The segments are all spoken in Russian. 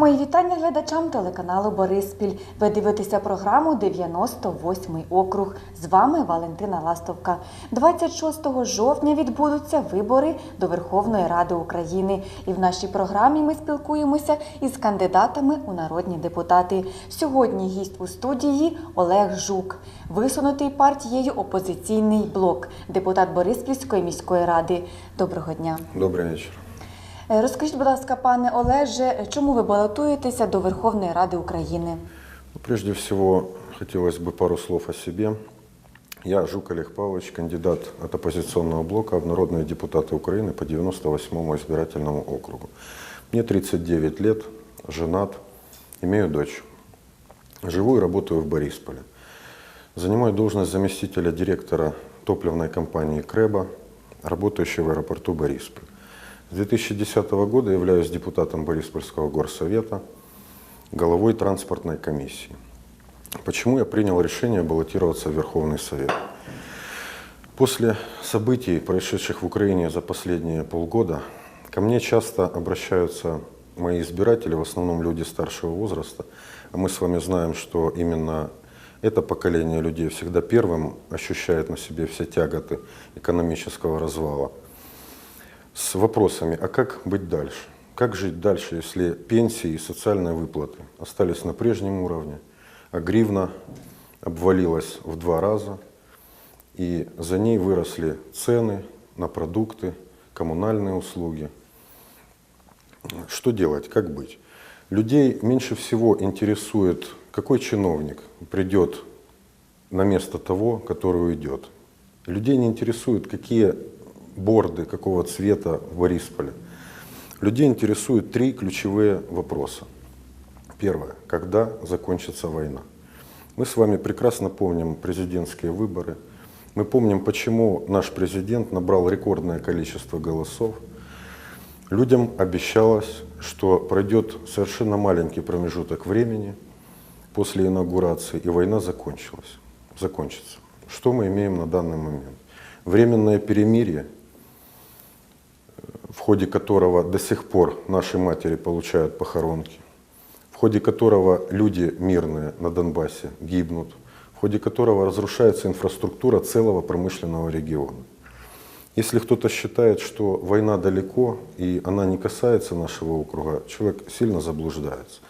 Мої вітання глядачам телеканалу Бориспіль. Ви дивитеся програму «98 округ. З вами Валентина Ластовка. 26 жовтня відбудуться вибори до Верховної Ради України. І в нашій програмі ми спілкуємося із кандидатами у народні депутати. Сьогодні гість у студії Олег Жук, висунутий партією опозиційний блок, депутат Бориспільської міської ради. Доброго дня. Добрый вечер. Е, Розкажіть, будь ласка, пане Олеже, чому ви балотуєтеся до Верховної Ради України? Ну, Прежде всего, хотелось бы пару слов о себе. Я Жук Олег Павлович, кандидат от оппозиционного блока в народные депутаты Украины по 98-му избирательному округу. Мне 39 лет, женат, имею дочь. Живу и работаю в Борисполе. Занимаю должность заместителя директора топливной компании «Крэба», работающей в аэропорту Борисполь. С 2010 года являюсь депутатом Бориспольского горсовета, головой транспортной комиссии. Почему я принял решение баллотироваться в Верховный Совет? После событий, происшедших в Украине за последние полгода, ко мне часто обращаются мои избиратели, в основном люди старшего возраста. А мы с вами знаем, что именно это поколение людей всегда первым ощущает на себе все тяготы экономического развала. С вопросами, а как быть дальше? Как жить дальше, если пенсии и социальные выплаты остались на прежнем уровне, а гривна обвалилась в два раза, и за ней выросли цены на продукты, коммунальные услуги. Что делать, как быть? Людей меньше всего интересует, какой чиновник придет на место того, который уйдет. Людей не интересует, какие борды, какого цвета в Борисполе. Людей интересуют три ключевые вопроса. Первое. Когда закончится война? Мы с вами прекрасно помним президентские выборы. Мы помним, почему наш президент набрал рекордное количество голосов. Людям обещалось, что пройдет совершенно маленький промежуток времени после инаугурации, и война закончилась, закончится. Что мы имеем на данный момент? Временное перемирие, в ходе которого до сих пор наши матери получают похоронки, в ходе которого люди мирные на Донбассе гибнут, в ходе которого разрушается инфраструктура целого промышленного региона. Если кто-то считает, что война далеко и она не касается нашего округа, человек сильно заблуждается.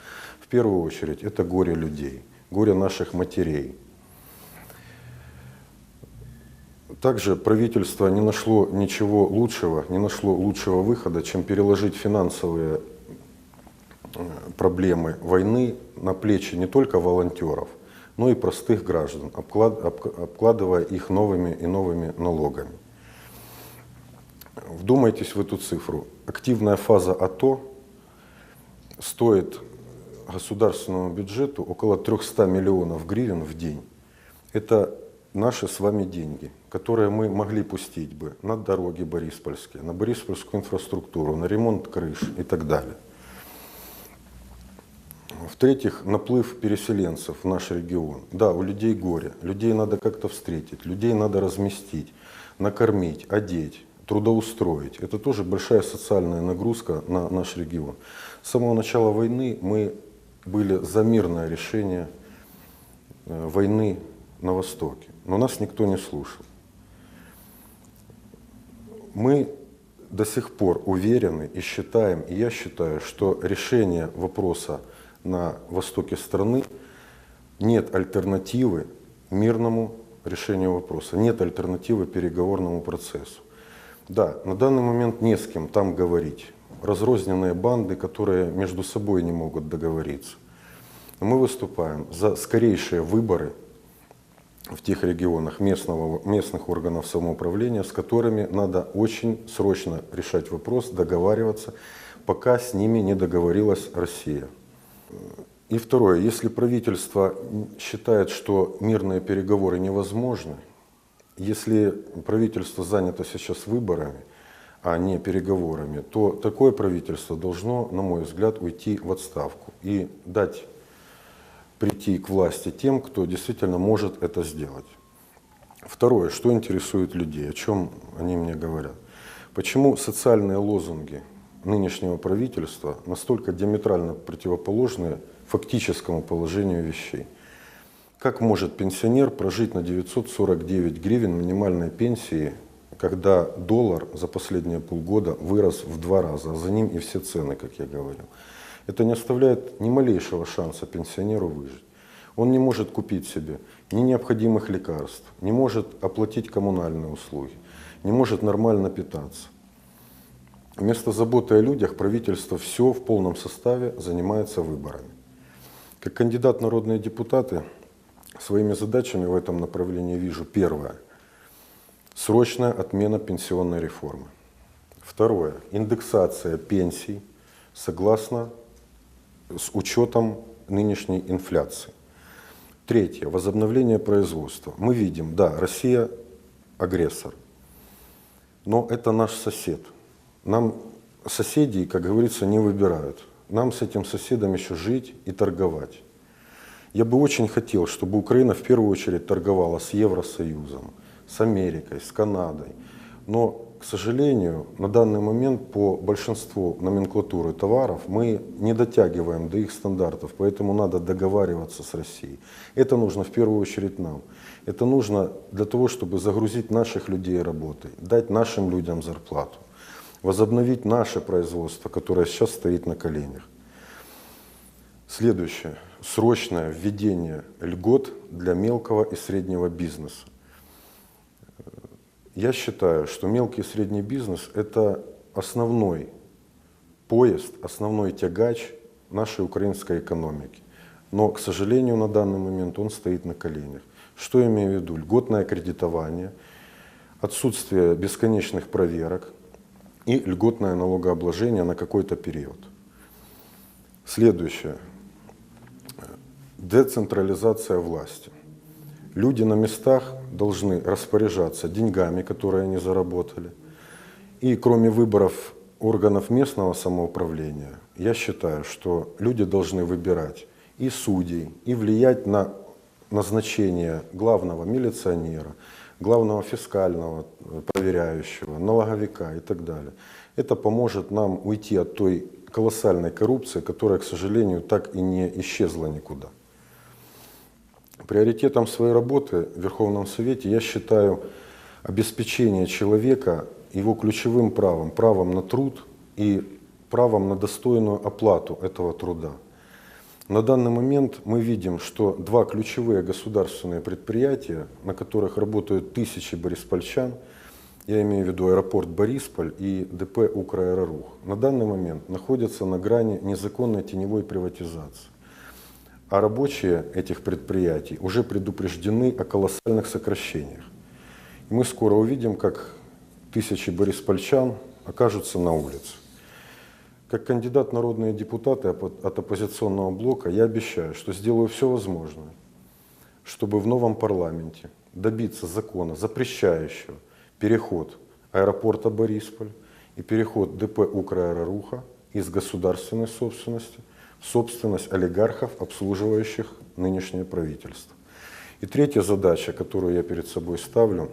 В первую очередь это горе людей, горе наших матерей. Также правительство не нашло ничего лучшего, не нашло лучшего выхода, чем переложить финансовые э, проблемы войны на плечи не только волонтеров, но и простых граждан, обклад- обк- обкладывая их новыми и новыми налогами. Вдумайтесь в эту цифру. Активная фаза АТО стоит государственному бюджету около 300 миллионов гривен в день. Это наши с вами деньги, которые мы могли пустить бы на дороги Бориспольские, на Бориспольскую инфраструктуру, на ремонт крыш и так далее. В-третьих, наплыв переселенцев в наш регион. Да, у людей горе, людей надо как-то встретить, людей надо разместить, накормить, одеть, трудоустроить. Это тоже большая социальная нагрузка на наш регион. С самого начала войны мы были за мирное решение э, войны на Востоке, но нас никто не слушал. Мы до сих пор уверены и считаем, и я считаю, что решение вопроса на востоке страны нет альтернативы мирному решению вопроса, нет альтернативы переговорному процессу. Да, на данный момент не с кем там говорить. Разрозненные банды, которые между собой не могут договориться. Но мы выступаем за скорейшие выборы в тех регионах местного, местных органов самоуправления, с которыми надо очень срочно решать вопрос, договариваться, пока с ними не договорилась Россия. И второе, если правительство считает, что мирные переговоры невозможны, если правительство занято сейчас выборами, а не переговорами, то такое правительство должно, на мой взгляд, уйти в отставку и дать прийти к власти тем, кто действительно может это сделать. Второе, что интересует людей, о чем они мне говорят. Почему социальные лозунги нынешнего правительства настолько диаметрально противоположны фактическому положению вещей. Как может пенсионер прожить на 949 гривен минимальной пенсии, когда доллар за последние полгода вырос в два раза, а за ним и все цены, как я говорил? Это не оставляет ни малейшего шанса пенсионеру выжить. Он не может купить себе ни необходимых лекарств, не может оплатить коммунальные услуги, не может нормально питаться. Вместо заботы о людях правительство все в полном составе занимается выборами. Как кандидат в народные депутаты своими задачами в этом направлении вижу первое – срочная отмена пенсионной реформы. Второе – индексация пенсий согласно с учетом нынешней инфляции. Третье – возобновление производства. Мы видим, да, Россия агрессор, но это наш сосед. Нам соседей, как говорится, не выбирают. Нам с этим соседом еще жить и торговать. Я бы очень хотел, чтобы Украина в первую очередь торговала с Евросоюзом, с Америкой, с Канадой. Но, к сожалению, на данный момент по большинству номенклатуры товаров мы не дотягиваем до их стандартов, поэтому надо договариваться с Россией. Это нужно в первую очередь нам. Это нужно для того, чтобы загрузить наших людей работой, дать нашим людям зарплату, возобновить наше производство, которое сейчас стоит на коленях. Следующее. Срочное введение льгот для мелкого и среднего бизнеса. Я считаю, что мелкий и средний бизнес – это основной поезд, основной тягач нашей украинской экономики. Но, к сожалению, на данный момент он стоит на коленях. Что я имею в виду? Льготное кредитование, отсутствие бесконечных проверок и льготное налогообложение на какой-то период. Следующее. Децентрализация власти. Люди на местах должны распоряжаться деньгами, которые они заработали. И кроме выборов органов местного самоуправления, я считаю, что люди должны выбирать и судей, и влиять на назначение главного милиционера, главного фискального э, проверяющего, налоговика и так далее. Это поможет нам уйти от той колоссальной коррупции, которая, к сожалению, так и не исчезла никуда. Приоритетом своей работы в Верховном Совете я считаю обеспечение человека его ключевым правом, правом на труд и правом на достойную оплату этого труда. На данный момент мы видим, что два ключевые государственные предприятия, на которых работают тысячи бориспольчан, я имею в виду аэропорт Борисполь и ДП «Украэрорух», на данный момент находятся на грани незаконной теневой приватизации. А рабочие этих предприятий уже предупреждены о колоссальных сокращениях. И мы скоро увидим, как тысячи бориспольчан окажутся на улице. Как кандидат народные депутаты от оппозиционного блока я обещаю, что сделаю все возможное, чтобы в новом парламенте добиться закона, запрещающего переход аэропорта Борисполь и переход ДП «Украэроруха» из государственной собственности собственность олигархов, обслуживающих нынешнее правительство. И третья задача, которую я перед собой ставлю,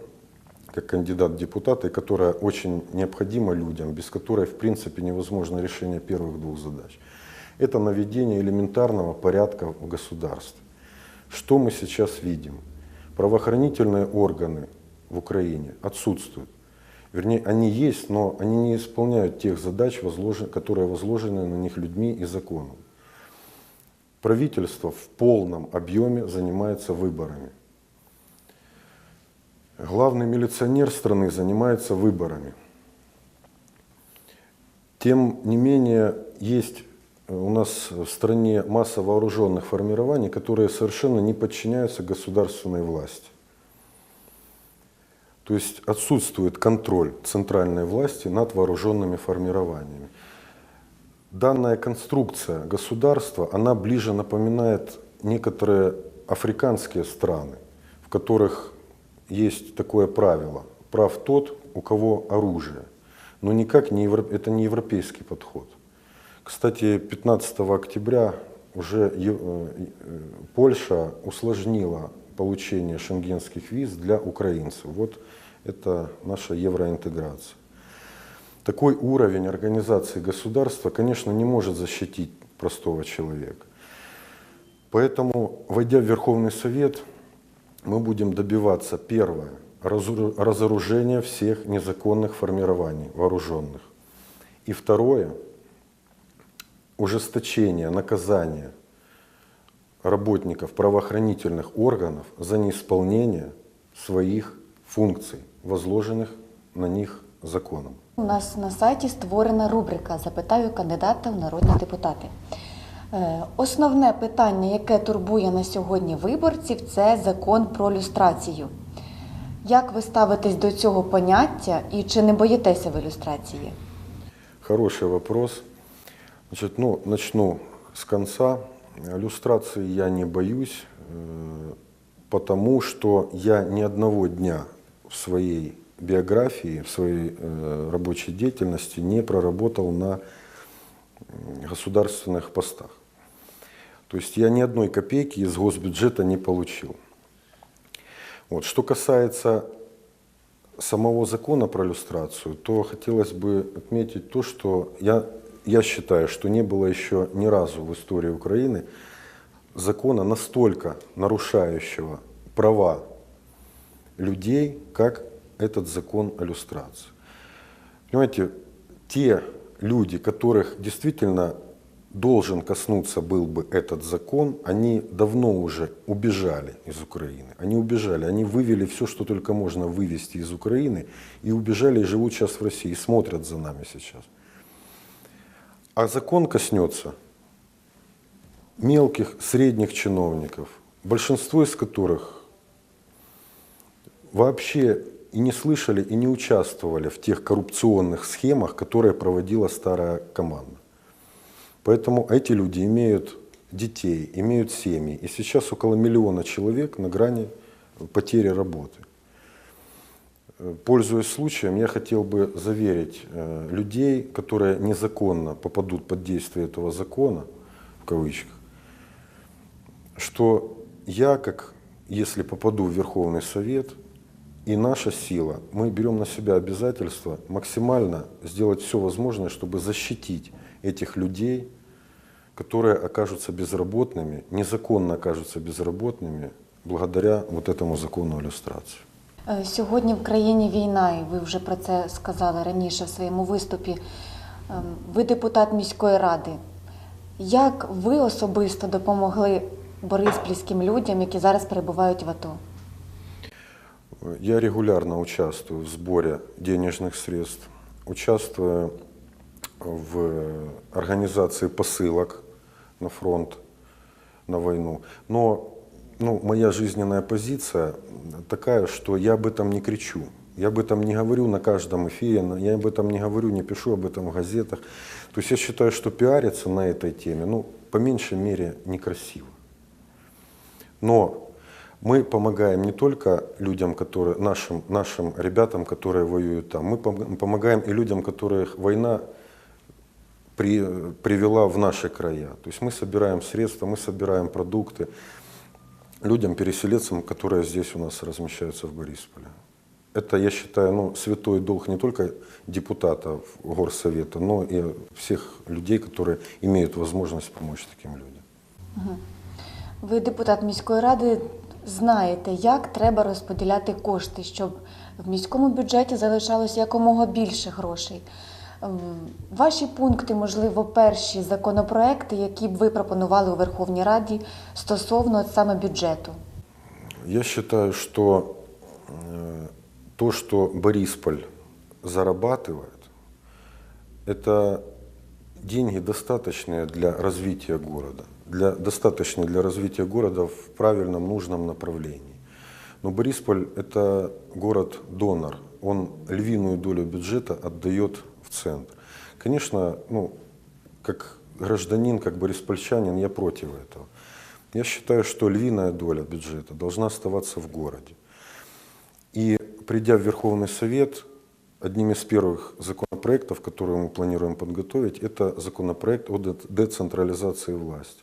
как кандидат в депутаты, которая очень необходима людям, без которой в принципе невозможно решение первых двух задач. Это наведение элементарного порядка в государстве. Что мы сейчас видим? Правоохранительные органы в Украине отсутствуют. Вернее, они есть, но они не исполняют тех задач, которые возложены на них людьми и законом. Правительство в полном объеме занимается выборами. Главный милиционер страны занимается выборами. Тем не менее, есть у нас в стране масса вооруженных формирований, которые совершенно не подчиняются государственной власти. То есть отсутствует контроль центральной власти над вооруженными формированиями. Данная конструкция государства, она ближе напоминает некоторые африканские страны, в которых есть такое правило. Прав тот, у кого оружие. Но никак не евро- это не европейский подход. Кстати, 15 октября уже э, э, Польша усложнила получение шенгенских виз для украинцев. Вот это наша евроинтеграция. Такой уровень организации государства, конечно, не может защитить простого человека. Поэтому, войдя в Верховный Совет, мы будем добиваться, первое, разору- разоружения всех незаконных формирований вооруженных. И второе, ужесточение наказания работников правоохранительных органов за неисполнение своих функций, возложенных на них законом. У нас на сайті створена рубрика Запитаю кандидата в народні депутати. Е, Основне питання, яке турбує на сьогодні виборців, це закон про люстрацію. Як ви ставитесь до цього поняття і чи не боїтеся ви люстрації? Хороший вопрос. Значит, ну, начну с конца. Люстрации я не боюсь, э, потому что я ни одного дня в своей биографии, в своей э, рабочей деятельности не проработал на государственных постах. То есть я ни одной копейки из госбюджета не получил. Вот. Что касается самого закона про иллюстрацию, то хотелось бы отметить то, что я, я считаю, что не было еще ни разу в истории Украины закона настолько нарушающего права людей, как этот закон о иллюстрации. Понимаете, те люди, которых действительно должен коснуться был бы этот закон, они давно уже убежали из Украины. Они убежали, они вывели все, что только можно вывести из Украины, и убежали и живут сейчас в России, и смотрят за нами сейчас. А закон коснется мелких, средних чиновников, большинство из которых вообще и не слышали, и не участвовали в тех коррупционных схемах, которые проводила старая команда. Поэтому эти люди имеют детей, имеют семьи. И сейчас около миллиона человек на грани потери работы. Пользуясь случаем, я хотел бы заверить э, людей, которые незаконно попадут под действие этого закона, в кавычках, что я, как если попаду в Верховный Совет, и наша сила, мы берем на себя обязательство максимально сделать все возможное, чтобы защитить этих людей, которые окажутся безработными, незаконно окажутся безработными благодаря вот этому закону о иллюстрации. Е, Сьогодні в країні війна, і ви вже про це сказали раніше в своєму виступі. Ем, Ви депутат міської ради. Як ви особисто допомогли бориспільським людям, які зараз перебувають в АТО? Я регулярно участвую в сборе денежных средств, участвую в организации посылок на фронт, на войну. Но ну, моя жизненная позиция такая, что я об этом не кричу. Я об этом не говорю на каждом эфире, я об этом не говорю, не пишу об этом в газетах. То есть я считаю, что пиариться на этой теме, ну, по меньшей мере, некрасиво. Но мы помогаем не только людям, которые, нашим, нашим ребятам, которые воюют там, мы пом- помогаем и людям, которых война при- привела в наши края. То есть мы собираем средства, мы собираем продукты людям, переселенцам, которые здесь у нас размещаются в Борисполе. Это, я считаю, ну, святой долг не только депутатов Горсовета, но и всех людей, которые имеют возможность помочь таким людям. Ви депутат міської ради, знаєте, як треба розподіляти кошти, щоб в міському бюджеті залишалось якомога більше грошей. Ем, Ваші пункти, можливо, перші законопроекти, які б ви пропонували у Верховній Раді стосовно от саме бюджету. Я считаю, что э, то, что Борисполь зарабатывает, это деньги достаточные для развития города, Для, достаточные для развития города в правильном, нужном направлении. Но Борисполь – это город-донор, он львиную долю бюджета отдает в центр. Конечно, ну, как гражданин, как бориспольчанин, я против этого. Я считаю, что львиная доля бюджета должна оставаться в городе. И придя в Верховный Совет, одним из первых законопроектов, которые мы планируем подготовить, это законопроект о де- децентрализации власти.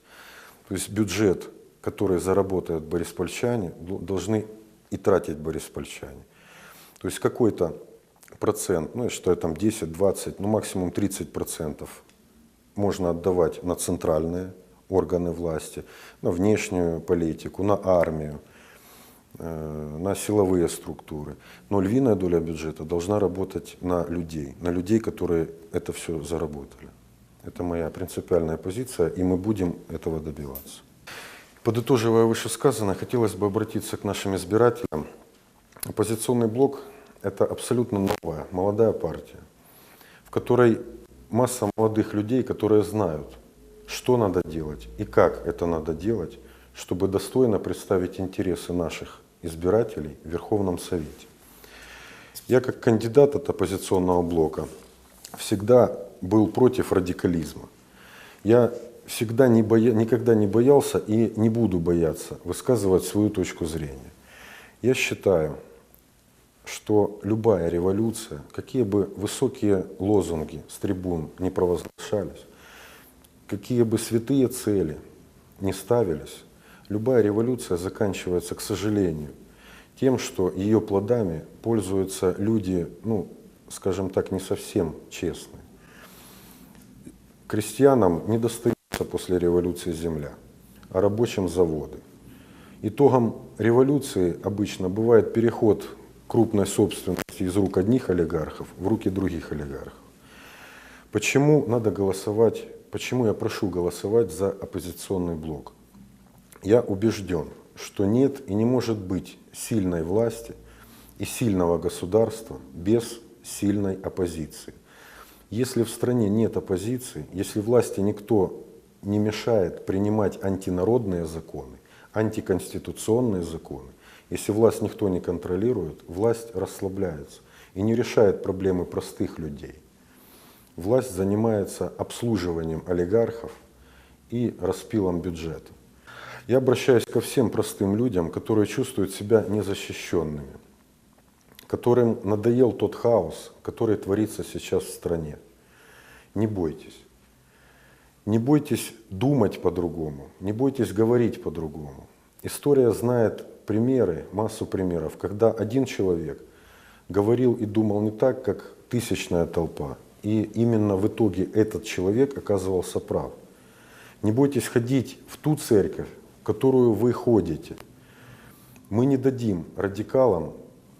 То есть бюджет, который заработают бориспольчане, должны и тратить бориспольчане. То есть какой-то процент, ну, я считаю, там 10, 20, ну, максимум 30 процентов можно отдавать на центральные органы власти, на внешнюю политику, на армию, э, на силовые структуры. Но львиная доля бюджета должна работать на людей, на людей, которые это все заработали. Это моя принципиальная позиция, и мы будем этого добиваться. Подытоживая вышесказанное, хотелось бы обратиться к нашим избирателям. Оппозиционный блок – это абсолютно новая, молодая партия, в которой масса молодых людей, которые знают, что надо делать и как это надо делать, чтобы достойно представить интересы наших избирателей в Верховном Совете. Я как кандидат от оппозиционного блока всегда был против радикализма. Я всегда не боя... никогда не боялся и не буду бояться высказывать свою точку зрения. Я считаю, что любая революция, какие бы высокие лозунги с трибун не провозглашались, какие бы святые цели не ставились, любая революция заканчивается, к сожалению, тем, что ее плодами пользуются люди, ну, скажем так, не совсем честные. Крестьянам не достается после революции земля, а рабочим заводы. Итогом революции обычно бывает переход крупной собственности из рук одних олигархов в руки других олигархов. Почему надо голосовать, почему я прошу голосовать за оппозиционный блок? Я убежден, что нет и не может быть сильной власти и сильного государства без сильной оппозиции. Если в стране нет оппозиции, если власти никто не мешает принимать антинародные законы, антиконституционные законы, если власть никто не контролирует, власть расслабляется и не решает проблемы простых людей. Власть занимается обслуживанием олигархов и распилом бюджета. Я обращаюсь ко всем простым людям, которые чувствуют себя незащищенными, которым надоел тот хаос, который творится сейчас в стране. Не бойтесь. Не бойтесь думать по-другому, не бойтесь говорить по-другому. История знает примеры, массу примеров, когда один человек говорил и думал не так, как тысячная толпа. И именно в итоге этот человек оказывался прав. Не бойтесь ходить в ту церковь, в которую вы ходите. Мы не дадим радикалам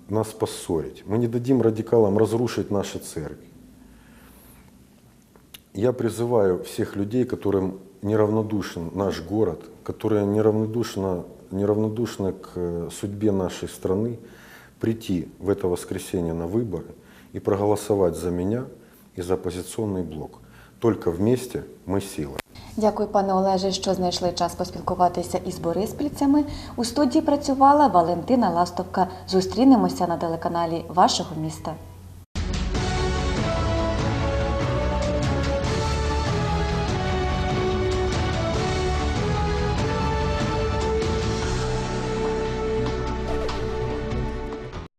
нас поссорить. Мы не дадим радикалам разрушить наши церкви. Я призываю всех людей, которым неравнодушен наш город, которые неравнодушны, неравнодушны к э, судьбе нашей страны, прийти в это воскресенье на выборы и проголосовать за меня и за оппозиционный блок. Только вместе мы сила. Дякую, пане Олеже, що знайшли час поспілкуватися із бориспільцями. У студії працювала Валентина Ластовка. Зустрінемося на телеканалі вашого міста.